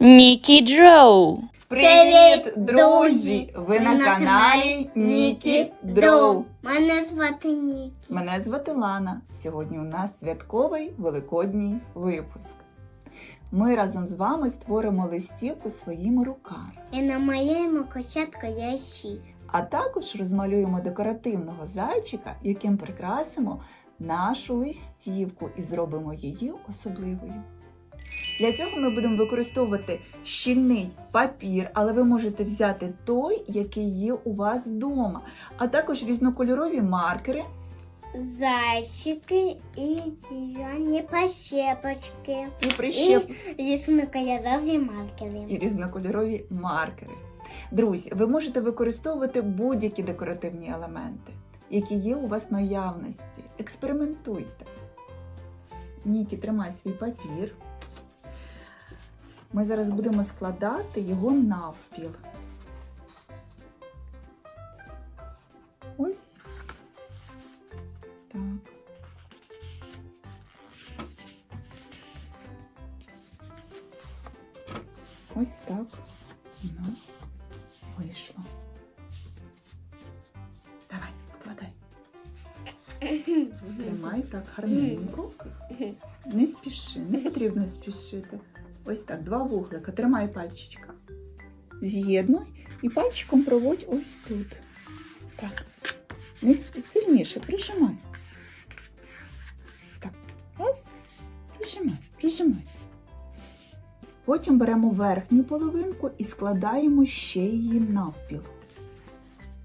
Нікі Джоу. Привіт, друзі! Ви на каналі Нікі Дроу. Мене звати Нікі. Мене звати Лана. Сьогодні у нас святковий великодній випуск. Ми разом з вами створимо листівку своїми руками, І на моєму кошатку є щі. а також розмалюємо декоративного зайчика, яким прикрасимо нашу листівку і зробимо її особливою. Для цього ми будемо використовувати щільний папір, але ви можете взяти той, який є у вас вдома, а також різнокольорові маркери Зайчики і дерев'яні пощепочки. і прищеп І різнокольорові маркери. і різнокольорові маркери. Друзі, ви можете використовувати будь-які декоративні елементи, які є у вас наявності. Експериментуйте. Нікі, тримай свій папір. Ми зараз будемо складати його навпіл. Ось. Так. Ось так у нас вийшло. Давай, складай. Тримай так гарненько. Не спіши, не потрібно спішити. Ось так, два вуглика. Тримай пальчичка. З'єднуй і пальчиком проводь ось тут. Так. Сильніше, прижимай. Так. Раз. Прижимай, прижимай. Потім беремо верхню половинку і складаємо ще її навпіл.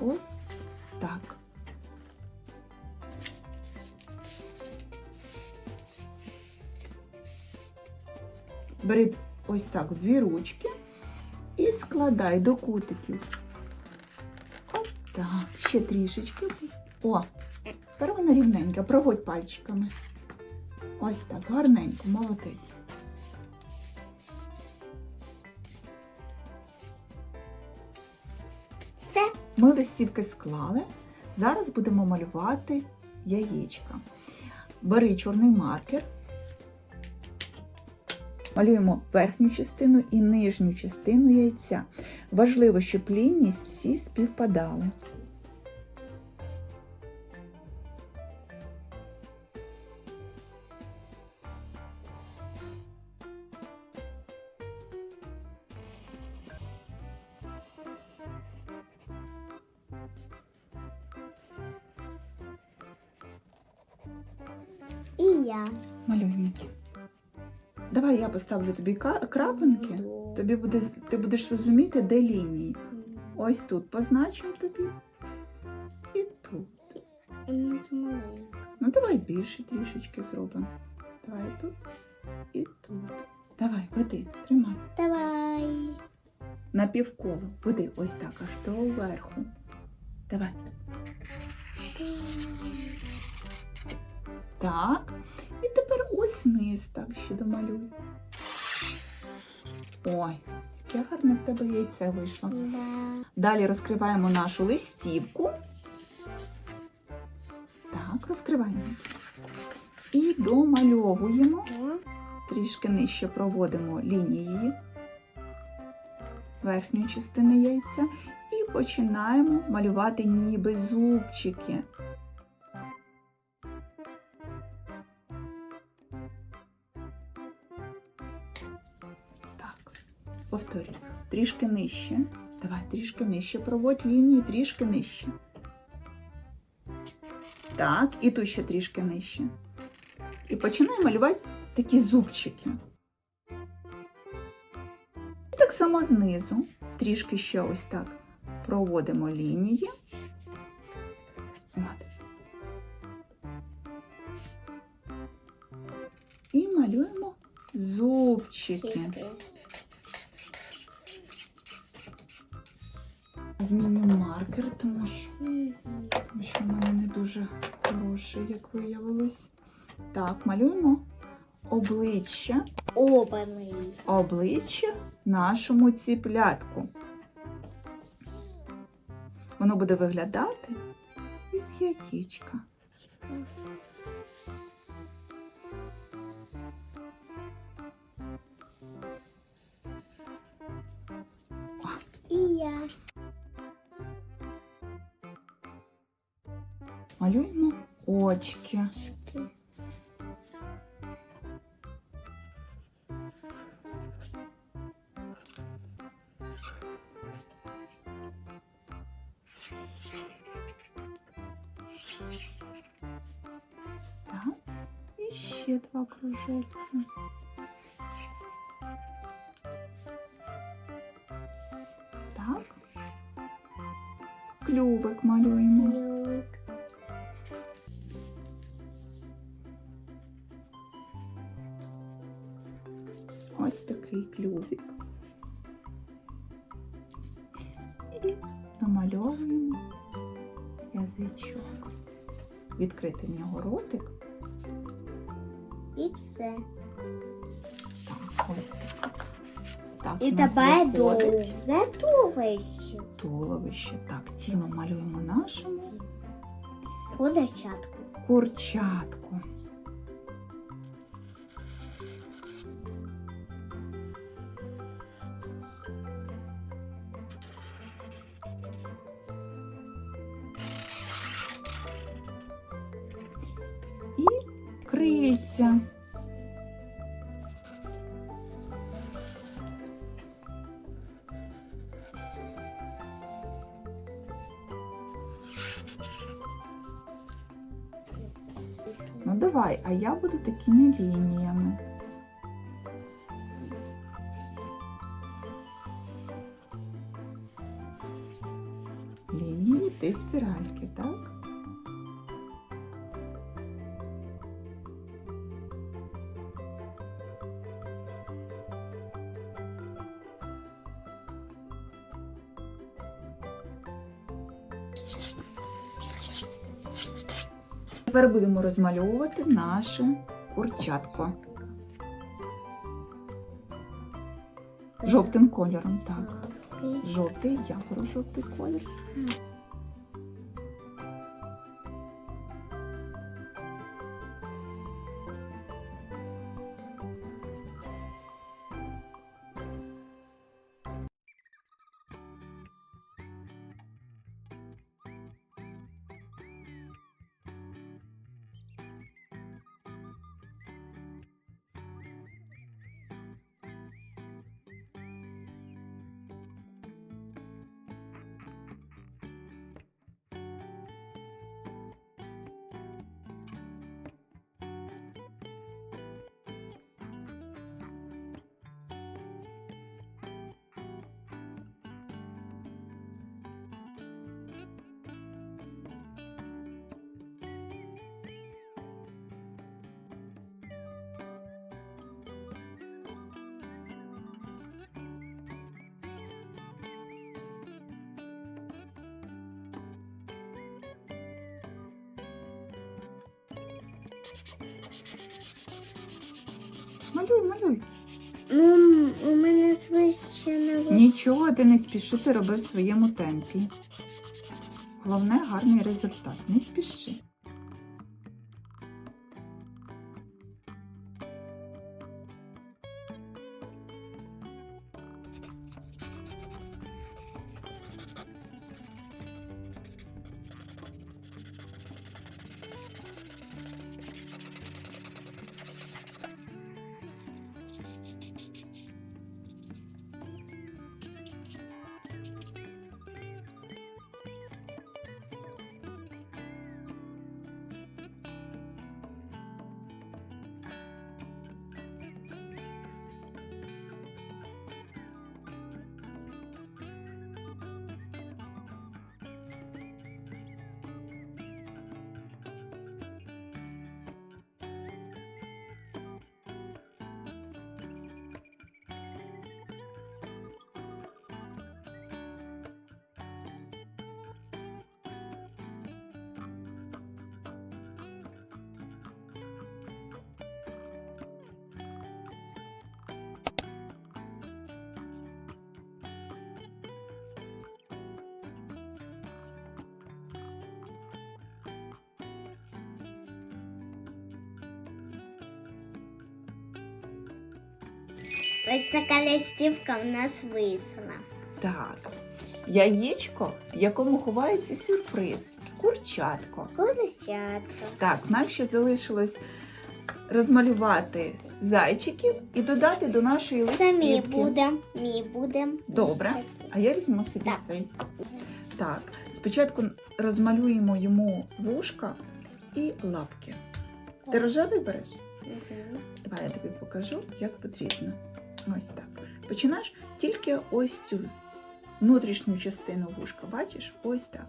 Ось так. Бери ось так дві ручки і складай до кутиків. Ось так. Ще трішечки. О, тепер вона рівненька. Проводь пальчиками. Ось так, гарненько, молодець. Все. Ми листівки склали. Зараз будемо малювати яєчка. Бери чорний маркер. Малюємо верхню частину і нижню частину яйця. Важливо, щоб лінії всі співпадали. І я. Малюємо. Давай я поставлю тобі крапинки. Тобі буде, ти будеш розуміти, де лінії. Ось тут позначимо тобі. І тут. Ну давай більше трішечки зробимо. Давай тут і тут. Давай, веди, тримай. Давай. На півколо. Веди ось так, аж до верху. Давай. Так. Ось низ так ще домалюй. Ой, яке гарне в тебе яйце вийшло. Далі розкриваємо нашу листівку. Так, розкриваємо. І домальовуємо. Трішки нижче проводимо лінії верхньої частини яйця і починаємо малювати ніби зубчики. Повторюю. Трішки нижче. Давай, трішки нижче. Проводь лінії, трішки нижче. Так, і тут ще трішки нижче. І починаємо малювати такі зубчики. І так само знизу, трішки ще ось так проводимо лінії. От. І малюємо зубчики. Зміню маркер, тому що, тому що в мене не дуже хороший, як виявилось. Так, малюємо обличчя. Обаний. обличчя нашому ціплятку. Воно буде виглядати із яєчка. Очки. Так, і два кружельця. Так. Клювик малюємо. Такий клювик. І намальовуємо язичок. Відкрити в нього ротик. І все. Так, ось так. Так, І давай виходить Готовище. туловище. Так, тіло малюємо нашому Курчатку. курчатку. крильця. Ну давай, а я буду такими лініями. Лінії ти спіральки, так? Тепер будемо розмальовувати наше курчатко. Жовтим кольором, так. Жовтий, я беру жовтий колір. Малюй, малюй. Ну, у мене свище Нічого ти не спіши, ти роби в своєму темпі. Головне гарний результат. Не спіши. Ось така листівка в нас вийшла. Так. Яєчко, в якому ховається сюрприз. курчатко. Курчатка. Так, нам ще залишилось розмалювати зайчиків і додати до нашої Це мій листівки. буде. Мій буде. Добре. Ось такий. А я візьму собі Так. цей. Так, спочатку розмалюємо йому вушка і лапки. Ти рожевий береш? Мгм. Давай я тобі покажу, як потрібно. Ось так. Починаєш тільки ось цю внутрішню частину вушка. Бачиш? Ось так.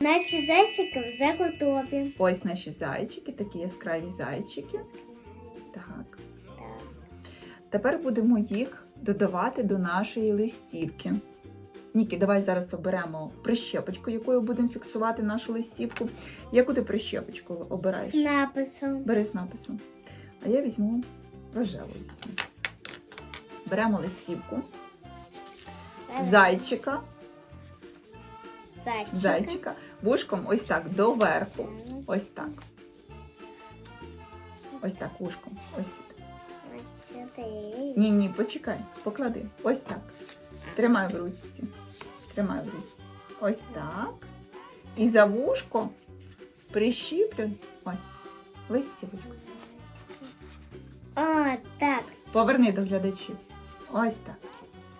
Наші зайчики вже готові. Ось наші зайчики, такі яскраві зайчики. Так. Так. Тепер будемо їх додавати до нашої листівки. Нікі, давай зараз оберемо прищепочку, якою будемо фіксувати нашу листівку. Яку ти прищепочку обираєш? З написом. Бери з написом. А я візьму рожеву. візьму. Беремо листівку, зайчика, Зайчика. зайчика, вушком ось так доверху. Ось так. Ось так вушком. Ось сюди. Ось сюди. Ні, ні, почекай, поклади. Ось так. Тримай в ручці. Тримай в ручці. Ось так. І за вушко прищіплюй ось листівочку. О, так. Поверни до глядачів. Ось так.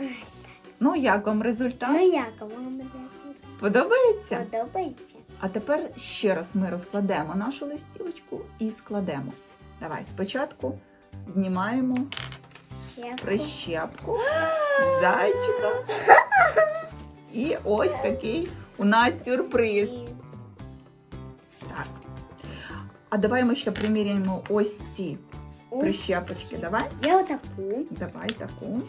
Ось так. Ну, як вам результат? Ну як вам буде? Подобається? Подобається? А тепер ще раз ми розкладемо нашу листівочку і складемо. Давай спочатку знімаємо Ще прищепку зайчика. І ось такий у нас сюрприз. Так. А давай ми ще приміряємо ось ці Ось. прищепочки. Давай. Я отаку. Давай таку.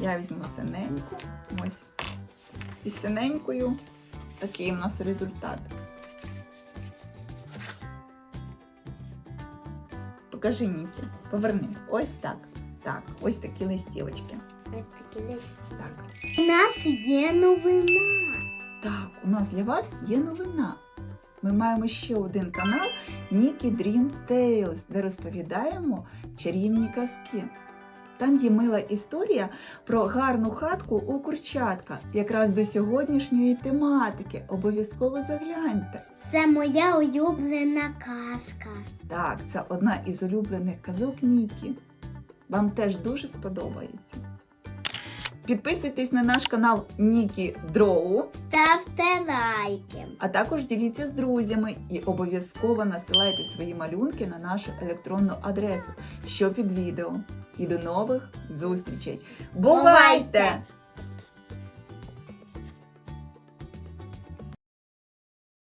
Я візьму синеньку. Ось. І синенькою такий у нас результат. Покажи Нікі. Поверни. Ось так. Так, ось такі листівочки. Ось такі листі. Так. У нас є новина. Так, у нас для вас є новина. Ми маємо ще один канал Нікі Dream Tales, де розповідаємо чарівні казки. Там є мила історія про гарну хатку у Курчатка, якраз до сьогоднішньої тематики. Обов'язково загляньте. Це моя улюблена казка. Так, це одна із улюблених казок Нікі. Вам теж дуже сподобається. Підписуйтесь на наш канал Нікі Дроу. Ставте лайки. А також діліться з друзями і обов'язково насилайте свої малюнки на нашу електронну адресу, що під відео. І до нових зустрічей. Бувайте!